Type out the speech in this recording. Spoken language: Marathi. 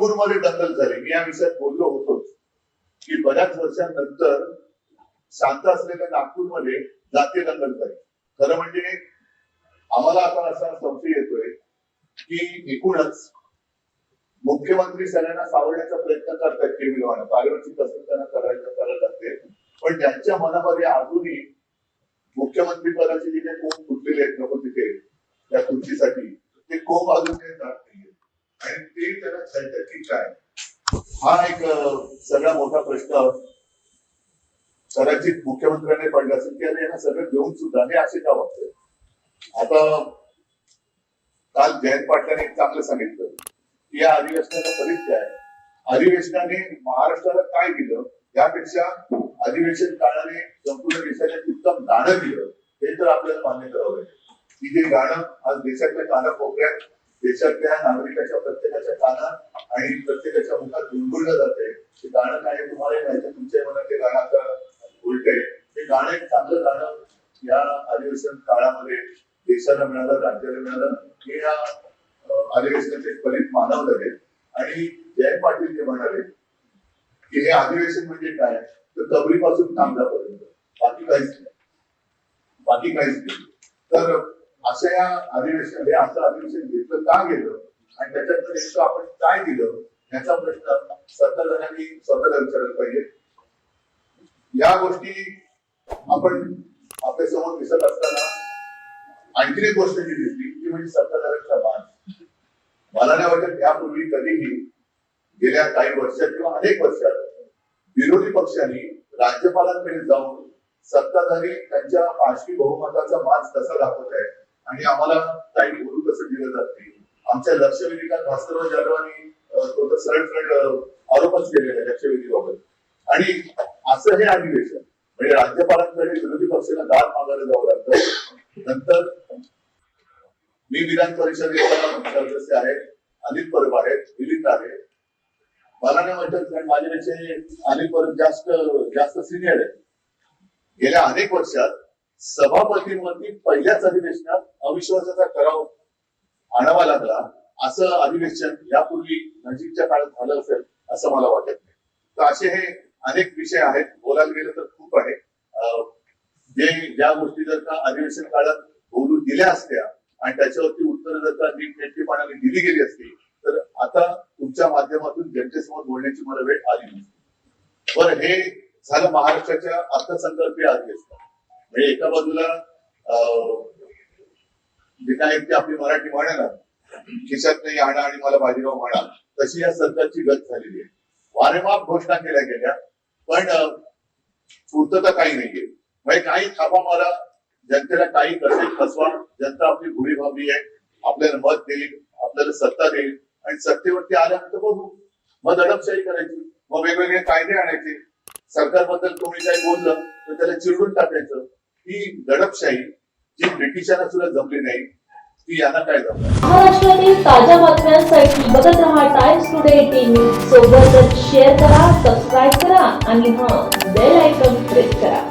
नागपूरमध्ये दंगल झाली. मी या विषयात बोललो होतोच की बऱ्याच वर्षांनंतर शांत असलेल्या नागपूरमध्ये जातीय दंगल झाली. खरं म्हणजे आम्हाला आता असा संशय येतोय की एकूणच मुख्यमंत्री सगळ्यांना सावरण्याचा प्रयत्न करतात केविलवानं पारिवारिक कसरत त्यांना करायचं करत असते पण त्यांच्या मनामध्ये अजूनही मुख्यमंत्री पदाचे जिथे काही कोंब फुटलेले आहेत नको तिथे त्या खुर्चीसाठी ते कोंब अजून येतात. आणि ते त्याला छळतात की काय? हा एक सगळा मोठा प्रश्न कदाचित मुख्यमंत्र्यांनी पडला असेल की अरे यांना सगळं घेऊन सुद्धा हे असे का वागतंय? आता काल जयंत पाटलांनी एक चांगलं सांगितलं की या अधिवेशनाचा परिचय अधिवेशनाने महाराष्ट्राला काय दिलं? यापेक्षा अधिवेशन काळाने संपूर्ण देशाला उत्तम गाणं दिलं हे तर आपल्याला मान्य करावं लागेल. की जे गाणं आज देशातल्या कानाकोपऱ्यात देशातल्या नागरिकाच्या प्रत्येकाच्या कानात आणि प्रत्येकाच्या मुखात गुणगुणलं जाते. ते गाणं काय तुम्हाला माहिती आहे, तुमच्या मनात ते गाणं आता उलटे ते गाणं एक चांगलं गाणं या अधिवेशन काळामध्ये देशाला मिळालं राज्याला मिळालं. हे या अधिवेशनाचे फलित मानव झाले. आणि जय पाटील जे म्हणाले की हे अधिवेशन म्हणजे काय? तर कबरीपासून कामगापर्यंत बाकी काहीच नाही. बाकी काहीच नाही. तर असं या अधिवेशन हे असं अधिवेशन घेतलं का गेलं? आणि त्याच्यात नेमकं आपण काय दिलं? याचा प्रश्न सत्ताधाऱ्यांनी स्वतःला विचारला पाहिजे. या गोष्टी आपण आपल्यासमोर दिसत असताना आणखी एक गोष्ट जी दिसली ती म्हणजे सत्ताधाऱ्यांचा मान मला नाही वाटत यापूर्वी कधीही गेल्या काही वर्षात किंवा अनेक वर्षात विरोधी पक्षांनी राज्यपालांकडे जाऊन सत्ताधारी त्यांच्या पाचवी बहुमताचा मान कसा दाखवत आहे आणि आम्हाला काही बोलू कसं दिलं जात नाही. आमच्या लक्षवेधिका भास्करराव जाधवांनी आणि तो तर सरळ सरळ आरोपच केलेला आहे लक्षवेधीबाबत. आणि असं हे अधिवेशन म्हणजे राज्यपालांकडे विरोधी पक्षाला दाद मागायला जावं लागतं. नंतर मी विधान परिषदेचा सदस्य आहे अनिल परब आहेत मिलिंद आहे. मला नाही वाटत कारण माझ्यापेक्षा अनिल परब जास्त जास्त सिनियर आहेत. गेल्या अनेक वर्षात सभापतींवरती पहिल्याच अधिवेशनात अविश्वासाचा ठराव आणावा लागला असं अधिवेशन यापूर्वी नजीकच्या काळात झालं असेल असं मला वाटत नाही. तर असे हे अनेक विषय आहेत बोलायला गेलं तर खूप आहे. अं, जे ज्या गोष्टी जर का अधिवेशन काळात बोलू दिल्या असत्या आणि त्याच्यावरती उत्तर जर का नीटनेटकेपणाने दिली गेली असती तर आता तुमच्या माध्यमातून जनतेसमोर बोलण्याची मला वेळ आली नसती. बरं हे झालं महाराष्ट्राच्या अर्थसंकल्पीय अधिवेशन. म्हणजे एका बाजूला अं, काय आपली मराठी म्हणाला खिशात नाही आणा आणि मला बाजीराव म्हणा तशी या सरकारची गत झालेली आहे. वारेमाप घोषणा केल्या गेल्या पण पूर्तता काही नाहीये. म्हणजे काही थापा मारा जनतेला काही कसे फसवा जनता आपली भुडी भावली आहे आपल्याला मत देईल आपल्याला सत्ता देईल आणि सत्तेवरती आल्यानंतर बघू. मग दडपशाही करायची मग वेगवेगळे कायदे आणायचे. सरकारबद्दल कोणी काही बोललं तर त्याला चिरडून टाकायचं. ही दडपशाही जी ब्रिटिशांना सुद्धा जमली नाही ती यांना काय जमणार? महाराष्ट्रातील ताज्या बातम्यांसाठी बघत रहा टाइम्स टुडे टीव्ही सोबतच शेअर करा सबस्क्राईब करा आणि हा बेल आयकॉन प्रेस करा.